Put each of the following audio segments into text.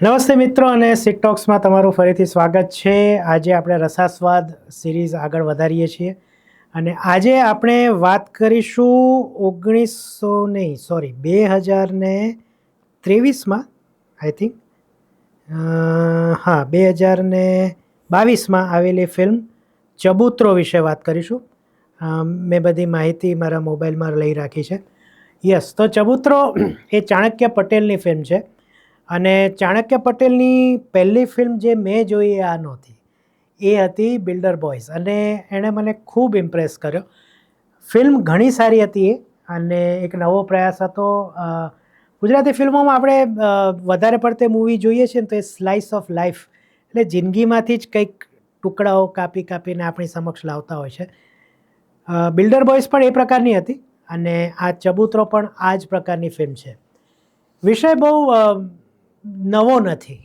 નમસ્તે મિત્રો અને સિકટોક્સમાં તમારું ફરીથી સ્વાગત છે. આજે આપણે રસાસ્વાદ સિરીઝ આગળ વધારીએ છીએ. અને આજે આપણે વાત કરીશું ઓગણીસો નહીં સોરી બે હજાર ને ત્રેવીસમાં આઈ થિંક હા, બે હજાર ને બાવીસમાં આવેલી ફિલ્મ ચબૂતરો વિશે વાત કરીશું. મેં બધી માહિતી મારા મોબાઈલમાં લઈ રાખી છે. યસ તો ચબૂતરો એ ચાણક્ય પટેલની ફિલ્મ છે. અને ચાણક્ય પટેલની પહેલી ફિલ્મ જે મેં જોઈ આ નહોતી. એ હતી બિલ્ડર બોયઝ અને એણે મને ખૂબ ઇમ્પ્રેસ કર્યો. ફિલ્મ ઘણી સારી હતી એ અને એક નવો પ્રયાસ હતો. ગુજરાતી ફિલ્મોમાં આપણે વધારે પડતે મૂવી જોઈએ છીએ ને તો એ સ્લાઇસ ઓફ લાઈફ એટલે જિંદગીમાંથી જ કંઈક ટુકડાઓ કાપી કાપીને આપણી સમક્ષ લાવતા હોય છે. બિલ્ડર બોયઝ પણ એ પ્રકારની હતી અને આ ચબૂતરો પણ આ જ પ્રકારની ફિલ્મ છે. વિષય બહુ નવો નથી.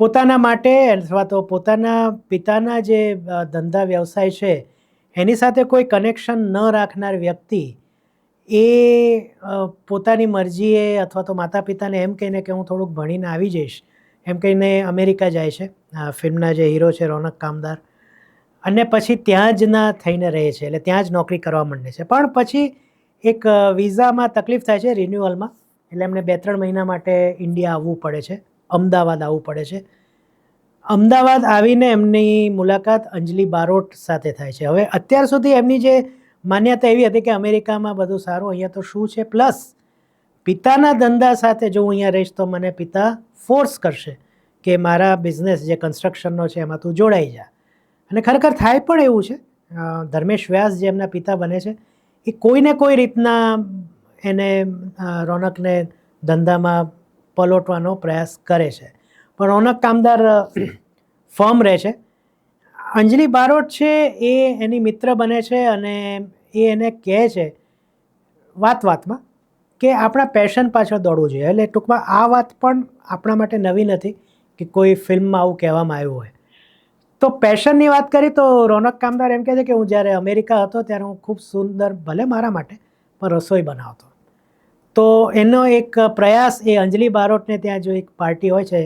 પોતાના માટે અથવા તો પોતાના પિતાના જે ધંધા વ્યવસાય છે, એની સાથે કોઈ કનેક્શન ન રાખનાર વ્યક્તિ એ પોતાની મરજીએ અથવા તો માતા પિતાને એમ કહીને કે હું થોડુંક ભણીને આવી જઈશ, એમ કહીને અમેરિકા જાય છે ફિલ્મના જે હીરો છે, રોનક કામદાર. અને પછી ત્યાં જ ના થઈને રહે છે, એટલે ત્યાં જ નોકરી કરવા માંડે છે. પણ પછી એક વિઝામાં તકલીફ થાય છે રિન્યુઅલમાં એટલે એમને બે ત્રણ મહિના માટે ઇન્ડિયા આવવું પડે છે. અમદાવાદ આવવું પડે છે. અમદાવાદ આવીને એમની મુલાકાત અંજલિ બારોટ સાથે થાય છે. હવે અત્યાર સુધી એમની જે માન્યતા એવી હતી કે અમેરિકામાં બધું સારું, અહીંયા તો શું છે? પ્લસ પિતાના ધંધા સાથે જો હું અહીંયા રહીશ તો મને પિતા ફોર્સ કરશે કે મારા બિઝનેસ જે કન્સ્ટ્રક્શનનો છે એમાં તું જોડાઈ જા. અને ખરેખર થાય પણ એવું છે. ધર્મેશ વ્યાસ જે એમના પિતા બને છે, એ કોઈને કોઈ રીતના એને રોનકને ધંધામાં પલોટવાનો પ્રયાસ કરે છે. પણ રોનક કામદાર ફર્મ રહે છે. અંજલિ બારોટ છે એ એની મિત્ર બને છે અને એ એને કહે છે વાત વાતમાં કે આપણા પેશન પાછળ દોડવું જોઈએ. એટલે ટૂંકમાં આ વાત પણ આપણા માટે નવી નથી કે કોઈ ફિલ્મમાં આવું કહેવામાં આવ્યું હોય. તો પેશનની વાત કરી તો રોનક કામદાર એમ કહે છે કે હું જ્યારે અમેરિકા હતો ત્યારે હું ખૂબ સુંદર, ભલે મારા માટે, પણ રસોઈ બનાવતો તો એનો એક પ્રયાસ એ અંજલિ બારોટને ત્યાં જો એક પાર્ટી હોય છે,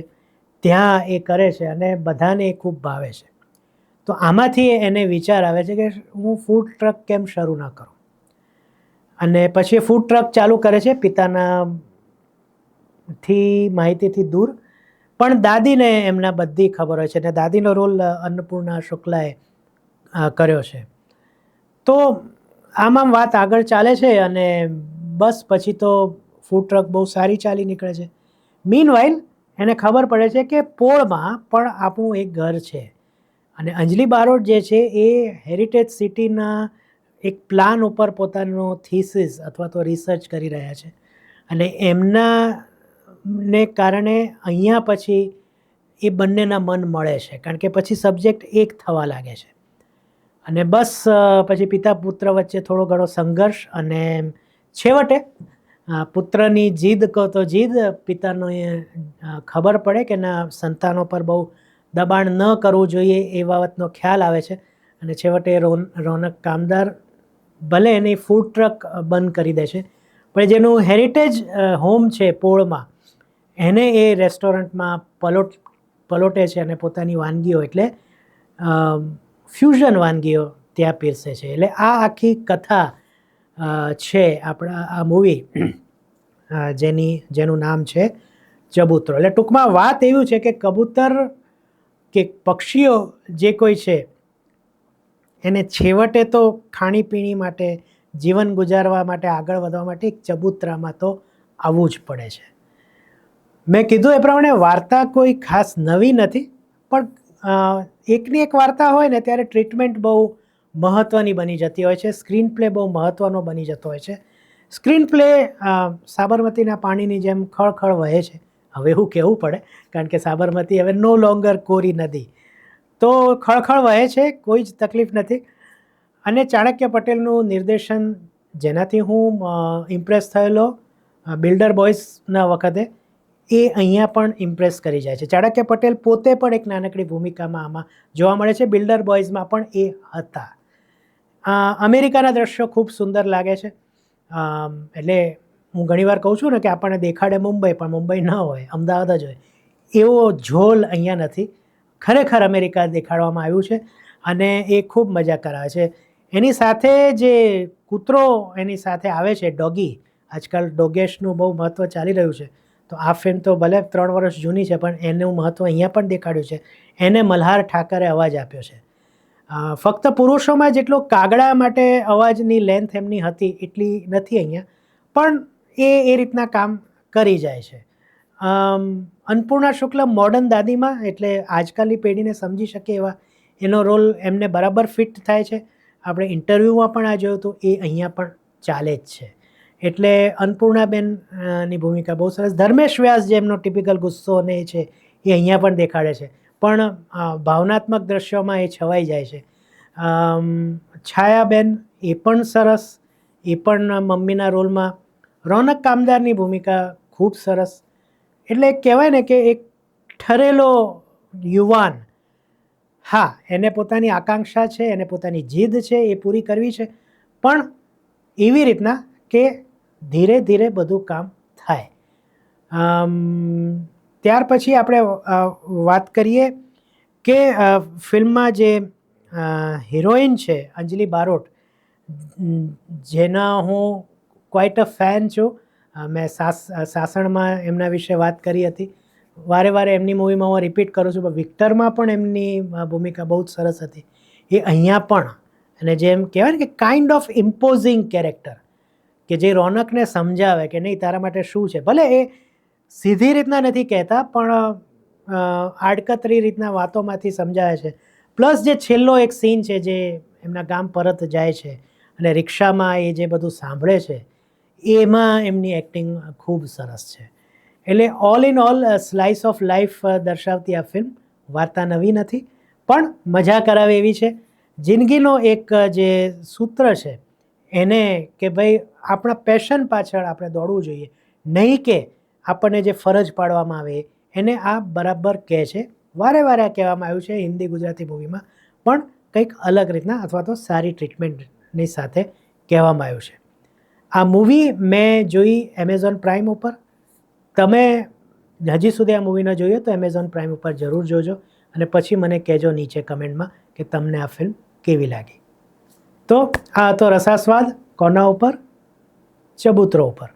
ત્યાં એ કરે છે અને બધાને એ ખૂબ ભાવે છે. તો આમાંથી એને વિચાર આવે છે કે હું ફૂડ ટ્રક કેમ શરૂ ના કરું? અને પછી ફૂડ ટ્રક ચાલુ કરે છે પિતાના થી માહિતીથી દૂર. પણ દાદીને એમના બધી ખબર હોય છે અને દાદીનો રોલ અન્નપૂર્ણા શુક્લાએ કર્યો છે. તો આમ આમ વાત આગળ ચાલે છે અને બસ પછી તો ફૂડ ટ્રક બહુ સારી ચાલી નીકળે છે. મીન એને ખબર પડે છે કે પોળમાં પણ આપણું એક ઘર છે. અને અંજલિ બારોટ જે છે એ હેરિટેજ સિટીના એક પ્લાન ઉપર પોતાનો થીસીસ અથવા તો રિસર્ચ કરી રહ્યા છે. અને એમના ને કારણે અહીંયા પછી એ બંનેના મન મળે છે. કારણ કે પછી સબ્જેક્ટ એક થવા લાગે છે. અને બસ પછી પિતા પુત્ર વચ્ચે થોડો ઘણો સંઘર્ષ અને છેવટે પુત્રની જીદ કહો તો જીદ, પિતાનો એ ખબર પડે કે ના સંતાનો પર બહુ દબાણ ન કરવું જોઈએ એ બાબતનો ખ્યાલ આવે છે. અને છેવટે રોન, રોનક કામદાર ભલે એની ફૂડ ટ્રક બંધ કરી દે છે. પણ જેનું હેરિટેજ હોમ છે પોળમાં, એને એ રેસ્ટોરન્ટમાં પલોટ, પલોટે છે અને પોતાની વાનગીઓ એટલે ફ્યુઝન વાનગીઓ ત્યાં પીરસે છે. એટલે આ આખી કથા છે આપણા આ મૂવી જેની, જેનું નામ છે ચબૂતરો. એટલે ટૂંકમાં વાત એવું છે કે કબૂતર કે પક્ષીઓ જે કોઈ છે, એને છેવટે તો ખાણીપીણી માટે, જીવન ગુજારવા માટે, આગળ વધવા માટે એક ચબૂતરામાં તો આવવું જ પડે છે. મેં કીધું એ પ્રમાણે વાર્તા કોઈ ખાસ નવી નથી, પણ એકની એક વાર્તા હોય ને ત્યારે ટ્રીટમેન્ટ બહુ મહત્ત્વની બની જતી હોય છે. સ્ક્રીન પ્લે બહુ મહત્ત્વનો બની જતો હોય છે. સ્ક્રીન પ્લે સાબરમતીના પાણીની જેમ ખળખળ વહે છે. હવે એવું કહેવું પડે, કારણ કે સાબરમતી હવે નો લોંગર કોરી નદી. તો ખળખળ વહે છે, કોઈ જ તકલીફ નથી. અને ચાણક્ય પટેલનું નિર્દેશન, જેનાથી હું ઇમ્પ્રેસ થયેલો બિલ્ડર બોયઝના વખતે, એ અહીંયા પણ ઇમ્પ્રેસ કરી જાય છે. ચાણક્ય પટેલ પોતે પણ એક નાનકડી ભૂમિકામાં આમાં જોવા મળે છે. બિલ્ડર બોયઝમાં પણ એ હતા. અમેરિકાના દ્રશ્યો ખૂબ સુંદર લાગે છે. એટલે હું ઘણીવાર કહું છું ને કે આપણને દેખાડે મુંબઈ, પણ મુંબઈ ન હોય, અમદાવાદ જ હોય. એવો ઝોલ અહીંયા નથી. ખરેખર અમેરિકા દેખાડવામાં આવ્યું છે અને એ ખૂબ મજા કરાવે છે. એની સાથે જે કૂતરો એની સાથે આવે છે, ડોગી, આજકાલ ડોગેશનું બહુ મહત્ત્વ ચાલી રહ્યું છે. તો આ ફિલ્મ તો ભલે ત્રણ વર્ષ જૂની છે, પણ એનું મહત્ત્વ અહીંયા પણ દેખાડ્યું છે. એને મલ્હાર ઠાકરે અવાજ આપ્યો છે. ફક્ત પુરુષોમાં જેટલો કાગડા માટે અવાજની લેન્થ એમની હતી, એટલી નથી અહીંયા. પણ એ એ રીતના કામ કરી જાય છે. અન્નપૂર્ણા શુક્લ મોડર્ન દાદીમાં, એટલે આજકાલની પેઢીને સમજી શકે એવા એનો રોલ એમને બરાબર ફિટ થાય છે. આપણે ઇન્ટરવ્યૂમાં પણ આ જોયું હતું, એ અહીંયા પણ ચાલે જ છે. એટલે અન્નપૂર્ણાબેનની ભૂમિકા બહુ સરસ. ધર્મેશ વ્યાસ જે એમનો ટિપિકલ ગુસ્સો એ છે, એ અહીંયા પણ દેખાડે છે. પણ ભાવનાત્મક દ્રશ્યોમાં એ છવાઈ જાય છે. છાયાબેન એ પણ સરસ, એ પણ મમ્મીના રોલમાં. રોનક કામદારની ભૂમિકા ખૂબ સરસ. એટલે કહેવાય ને કે એક ઠરેલો યુવાન. હા, એને પોતાની આકાંક્ષા છે, એને પોતાની જીદ છે, એ પૂરી કરવી છે. પણ એવી રીતના કે ધીરે ધીરે બધું કામ થાય. ત્યાર પછી આપણે વાત કરીએ કે ફિલ્મમાં જે હિરોઈન છે, અંજલિ બારોટ જેના હું ક્વાઇટ અ ફેન છું. મેં સાસ સાસણમાં એમના વિશે વાત કરી હતી. વારે વારે એમની મૂવીમાં હું રિપીટ કરું છું, પણ વિક્ટરમાં પણ એમની ભૂમિકા બહુ જ સરસ હતી. એ અહીંયા પણ, અને જેમ કહેવાય ને કે કાઇન્ડ ઓફ ઇમ્પોઝિંગ કેરેક્ટર કે જે રોનકને સમજાવે કે નહીં, તારા માટે શું છે? ભલે એ સીધી રીતના નથી કહેતા, પણ આડકતરી રીતના વાતોમાંથી સમજાવે છે. પ્લસ જે છેલ્લો એક સીન છે જે એમના ગામ પરત જાય છે અને રિક્ષામાં એ જે બધું સાંભળે છે, એમાં એમની એક્ટિંગ ખૂબ સરસ છે. એટલે all in all slice of life દર્શાવતી આ ફિલ્મ વાર્તા નવી નથી, પણ મજા કરાવે એવી છે. જિંદગીનો એક જે સૂત્ર છે, એને કે ભાઈ આપણા પેશન પાછળ આપણે દોડવું જોઈએ. નહીં કે આપણને જે ફરજ પાડવામાં આવે એને આ બરાબર કહે છે. વારે વારે આ કહેવામાં આવ્યું છે હિન્દી ગુજરાતી મૂવીમાં, પણ કંઈક અલગ રીતના અથવા તો સારી ટ્રીટમેન્ટની સાથે કહેવામાં આવ્યું છે. આ મૂવી મેં જોઈ એમેઝોન પ્રાઇમ ઉપર. તમે હજી સુધી આ મૂવી ન જોઈ તો એમેઝોન પ્રાઇમ ઉપર જરૂર જોજો અને પછી મને કહેજો નીચે કમેન્ટમાં કે તમને આ ફિલ્મ કેવી લાગી. તો આ હતો રસાસ્વાદ કોના ઉપર? ચબૂતરો ઉપર.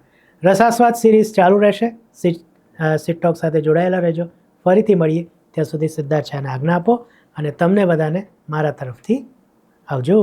રસાસ્વાદ સિરીઝ ચાલુ રહેશે. સીટ ટોક સાથે જોડાયેલા રહેજો. ફરીથી મળીએ. ત્યાં સુધી સિદ્ધાર્થ શાહને આજ્ઞા આપો અને તમને બધાને મારા તરફથી આવજો.